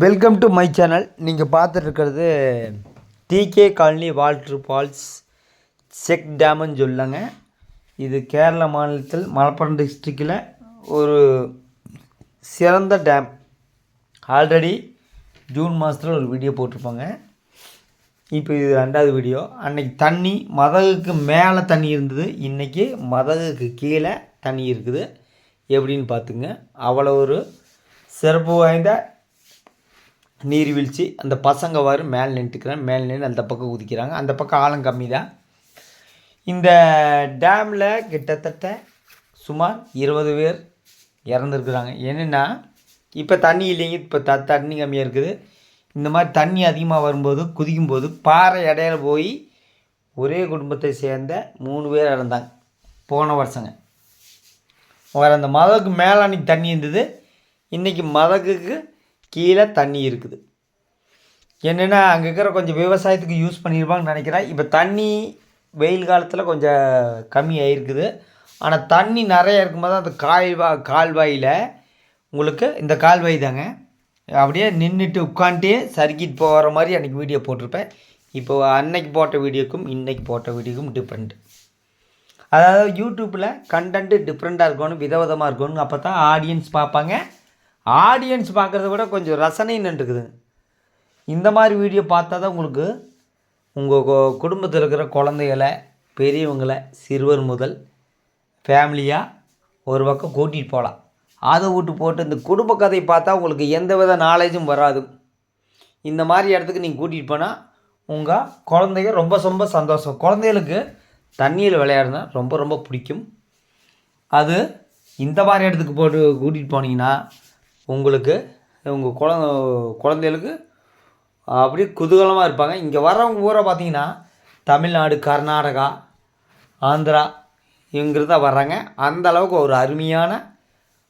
Welcome to my channel நீங்கள் பார்த்துட்டு இருக்கிறது TK colony water falls check டேமுன்னு சொல்லுங்க. இது கேரள மாநிலத்தில் மலப்புரம் டிஸ்ட்ரிக்டில் ஒரு சிறந்த டேம் ஆல்ரெடி ஜூன் மாதத்தில் ஒரு வீடியோ போட்டிருப்பாங்க. இப்போ இது ரெண்டாவது வீடியோ அன்னைக்கு தண்ணி மதகுக்கு மேலே தண்ணி இருந்தது. இன்றைக்கி மதகுக்கு கீழே தண்ணி இருக்குது. எப்படின்னு பார்த்துங்க. அவ்வளோ ஒரு சிறப்பு வாய்ந்த நீர்வீழ்ச்சி அந்த பசங்க வரும் மேலே நின்றுக்கிறாங்க மேலே நின்று அந்த பக்கம் குதிக்கிறாங்க. அந்த பக்கம் ஆழம் கம்மி தான் இந்த டேமில் கிட்டத்தட்ட சுமார் இருபது பேர் இறந்துருக்குறாங்க. என்னென்னா இப்போ தண்ணி இல்லைங்க. இப்போ த தண்ணி கம்மியாக இருக்குது. இந்த மாதிரி தண்ணி அதிகமாக வரும்போது குதிக்கும்போது பாறை இடையில போய் ஒரே குடும்பத்தை சேர்ந்த மூணு பேர் இறந்தாங்க. போன வருஷங்க. வேறு அந்த மதகுக்கு மேலே அன்றைக்கி தண்ணி இருந்தது. இன்றைக்கி மதகுக்கு கீழே தண்ணி இருக்குது. என்னென்னா அங்கே இருக்கிற கொஞ்சம் விவசாயத்துக்கு யூஸ் பண்ணியிருப்பாங்கன்னு நினைக்கிறேன். இப்போ தண்ணி வெயில் காலத்தில் கொஞ்சம் கம்மி ஆகிருக்குது ஆனால் தண்ணி நிறைய இருக்கும்போது அந்த கால்வா கால்வாயில் உங்களுக்கு இந்த கால்வாய் தாங்க. அப்படியே நின்றுட்டு உட்காந்துட்டே சறுக்கிட்டு போகிற மாதிரி அன்றைக்கி வீடியோ போட்டிருப்பேன். இப்போ அன்னைக்கு போட்ட வீடியோக்கும் இன்றைக்கி போட்ட வீடியோக்கும் டிஃப்ரெண்ட் அதாவது யூடியூப்பில் கண்டென்ட்டு டிஃப்ரெண்ட்டாக இருக்கணும் விதவிதமாக இருக்கணும் அப்போ தான் ஆடியன்ஸ் பார்ப்பாங்க. ஆடியன்ஸ் பார்க்குறத விட கொஞ்சம் ரசனை நின்றுக்குது. இந்த மாதிரி வீடியோ பார்த்தா தான் உங்களுக்கு உங்கள் குடும்பத்தில் இருக்கிற குழந்தைகளை பெரியவங்களை சிறுவர் முதல் ஃபேமிலியாக ஒரு பக்கம் கூட்டிகிட்டு போகலாம் அதை விட்டு போட்டு இந்த குடும்ப கதையை பார்த்தா உங்களுக்கு எந்த வித நாலேஜும் வராது. இந்த மாதிரி இடத்துக்கு நீங்கள் கூட்டிகிட்டு போனால் உங்கள் குழந்தைங்க ரொம்ப ரொம்ப சந்தோஷம். குழந்தைகளுக்கு தண்ணியில் விளையாடுனா ரொம்ப ரொம்ப பிடிக்கும். அது இந்த மாதிரி இடத்துக்கு போட்டு கூட்டிகிட்டு போனீங்கன்னா உங்களுக்கு உங்கள் குழந்த குழந்தைகளுக்கு அப்படியே குதூகலமாக இருப்பாங்க. இங்கே வர்றவங்க பூரா பார்த்தீங்கன்னா தமிழ்நாடு கர்நாடகா ஆந்திரா இவங்கிருந்து தான் வர்றாங்க. அந்த அளவுக்கு ஒரு அருமையான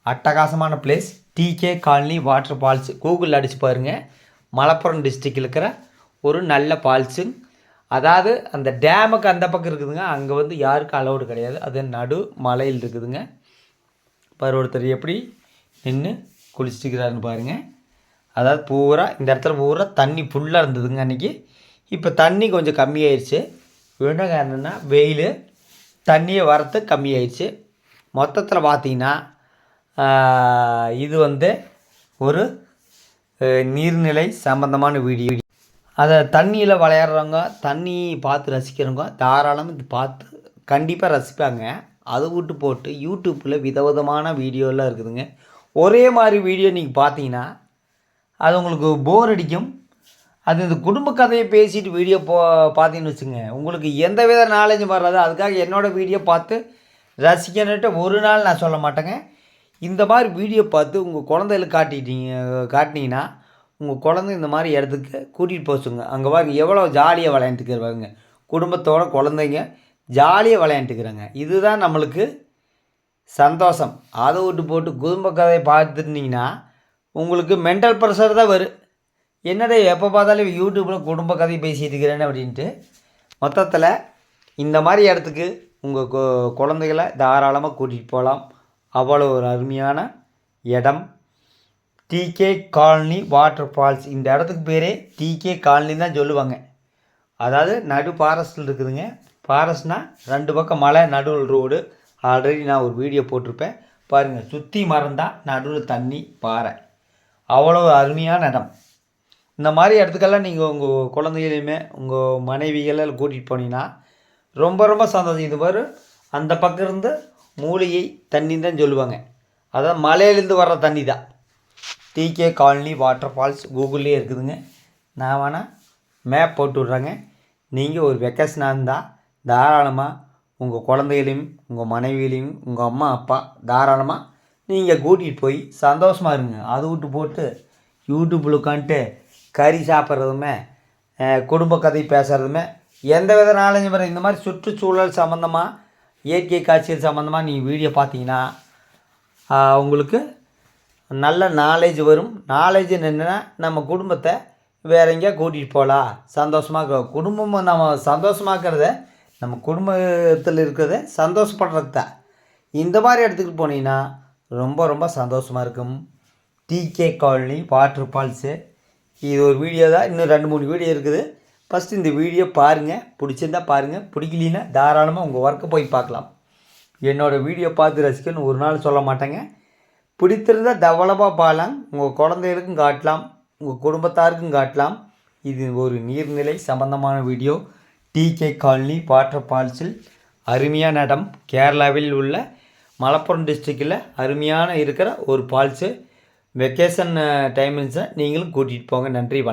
அட்டகாசமான place TK colony water falls கூகுளில் அடித்து பாருங்கள் மலப்புரம் டிஸ்ட்ரிக்டில் இருக்கிற ஒரு நல்ல ஃபால்ஸு அதாவது அந்த டேமுக்கு அந்த பக்கம் இருக்குதுங்க. அங்கே வந்து யாருக்கும் அலௌடு கிடையாது. அது நடு மலையில் இருக்குதுங்க. பருவத்தர் எப்படி நின்று குளிச்சுட்டுக்கிறாருன்னு பாருங்கள் அதாவது பூரா இந்த இடத்துல பூரா தண்ணி ஃபுல்லாக இருந்ததுங்க அன்றைக்கி இப்போ தண்ணி கொஞ்சம் கம்மியாயிருச்சு. விட என்னென்னா வெயில் தண்ணியை வரத்து கம்மியாயிருச்சு. மொத்தத்தில் பார்த்தீங்கன்னா இது வந்து ஒரு நீர்நிலை சம்பந்தமான வீடியோ. அதை தண்ணியில் விளையாடுறவங்க தண்ணி பார்த்து ரசிக்கிறவங்க தாராளமாக இது பார்த்து கண்டிப்பாக ரசிப்பாங்க. அதை விட்டு போட்டு யூடியூப்பில் விதவிதமான வீடியோலாம் இருக்குதுங்க. ஒரே மாதிரி வீடியோ நீங்கள் பார்த்தீங்கன்னா அது உங்களுக்கு போர் அடிக்கும். அது இந்த குடும்ப கதையை பேசிட்டு வீடியோ போ பார்த்தீங்கன்னு வச்சுங்க உங்களுக்கு எந்த வித நாலேஜும் வராது. அதுக்காக என்னோடய வீடியோ பார்த்து ரசிக்கணுன்ட்டு ஒரு நாள் நான் சொல்ல மாட்டேங்க. இந்த மாதிரி வீடியோ பார்த்து உங்கள் குழந்தைகளுக்கு காட்டிட்டீங்க காட்டினீங்கன்னா உங்கள் குழந்தை இந்த மாதிரி இடத்துக்கு கூட்டிகிட்டு போச்சுங்க அங்கே பாருங்க எவ்வளோ ஜாலியாக விளையாண்டுக்கிறாங்க குடும்பத்தோட குழந்தைங்க ஜாலியாக விளையாண்டுக்கிறாங்க இதுதான் நம்மளுக்கு சந்தோஷம். அதை விட்டு போட்டு குடும்ப கதையை பார்த்துருந்தீங்கன்னா உங்களுக்கு மென்டல் ப்ரெஷர் தான் வரும். என்னடா எப்போ பார்த்தாலும் யூடியூப்பில் குடும்ப கதை பேசிட்டு இருக்கிறேன்னு அப்படின்ட்டு மொத்தத்தில் இந்த மாதிரி இடத்துக்கு உங்கள் கு குழந்தைகளை தாராளமாக கூட்டிகிட்டு போகலாம் அவ்வளோ ஒரு அருமையான இடம். டிகே காலனி வாட்டர் ஃபால்ஸ் இந்த இடத்துக்கு பேரே டிகே காலனி தான் சொல்லுவாங்க. அதாவது நடு ஃபாரஸ்ட்டில் இருக்குதுங்க. ஃபாரஸ்ட்னால் ரெண்டு பக்கம் மலை நடுவில் ரோடு ஆல்ரெடி நான் ஒரு வீடியோ போட்டிருப்பேன். பாருங்கள் சுற்றி மரம் தான் நடுவில் தண்ணி பாறை. அவ்வளோ அருமையான இடம். இந்த மாதிரி இடத்துக்கெல்லாம் நீங்கள் உங்கள் குழந்தைகளையுமே உங்கள் மனைவிகளெல்லாம் கூட்டிகிட்டு போனீங்கன்னா ரொம்ப ரொம்ப சந்தோஷம். இது வரும் அந்த பக்கம் இருந்து மூலிகை தண்ணி தான் சொல்லுவாங்க. அதான் மலையிலேருந்து வர்ற தண்ணி தான். டிகே காலனி வாட்டர் ஃபால்ஸ் கூகுள்லேயே இருக்குதுங்க. நான் வேணால் மேப் போட்டு விட்றேங்க. நீங்கள் ஒரு வெக்கேஷனாக இருந்தால் தாராளமாக உங்கள் குழந்தைகளையும் உங்கள் மனைவியிலையும் உங்கள் அம்மா அப்பா தாராளமாக நீங்கள் கூட்டிகிட்டு போய் சந்தோஷமாக இருங்க. அது விட்டு போட்டு யூடியூப்பில் உட்காந்துட்டு கறி சாப்பிட்றதுமே குடும்ப கதை பேசுகிறதுமே எந்த வித நாலேஜும் வர இந்த மாதிரி சுற்றுச்சூழல் சம்மந்தமாக இயற்கை காட்சிகள் சம்மந்தமாக நீங்கள் வீடியோ பார்த்தீங்கன்னா உங்களுக்கு நல்ல நாலேஜ் வரும். நாலேஜ் என்னென்னா நம்ம குடும்பத்தை வேற எங்கேயா கூட்டிகிட்டு போகலாம். சந்தோஷமாக குடும்பம் நம்ம சந்தோஷமாக்கிறத நம்ம குடும்பத்தில் இருக்கிறத சந்தோஷப்படுறது தான் இந்த மாதிரி இடத்துக்கு போனீங்கன்னா ரொம்ப ரொம்ப சந்தோஷமாக இருக்கும். டிகே காலனி வாட்டர் ஃபால்ஸு இது ஒரு வீடியோ தான். இன்னும் ரெண்டு மூணு வீடியோ இருக்குது. ஃபஸ்ட்டு இந்த வீடியோ பாருங்கள் பிடிச்சிருந்தா பாருங்கள் பிடிக்கலின்னா தாராளமாக உங்கள் ஒர்க்கை போய் பார்க்கலாம். என்னோடய வீடியோ பார்த்து ரசிக்கணும்னு ஒரு நாள் சொல்ல மாட்டேங்க. பிடித்திருந்தா டெவலப்பாக பாலாம். உங்கள் குழந்தைகளுக்கும் காட்டலாம். உங்கள் குடும்பத்தாருக்கும் காட்டலாம். இது ஒரு நீர்நிலை சம்பந்தமான video D K colony water ஃபால்ஸில் அருமையான இடம் கேரளாவில் உள்ள மலப்புரம் டிஸ்ட்ரிக்டில் அருமையான இருக்கிற ஒரு ஃபால்ஸு. வெக்கேஷன் டைமிங்ஸை நீங்களும் கூட்டிகிட்டு போங்க. நன்றி வணக்கம்.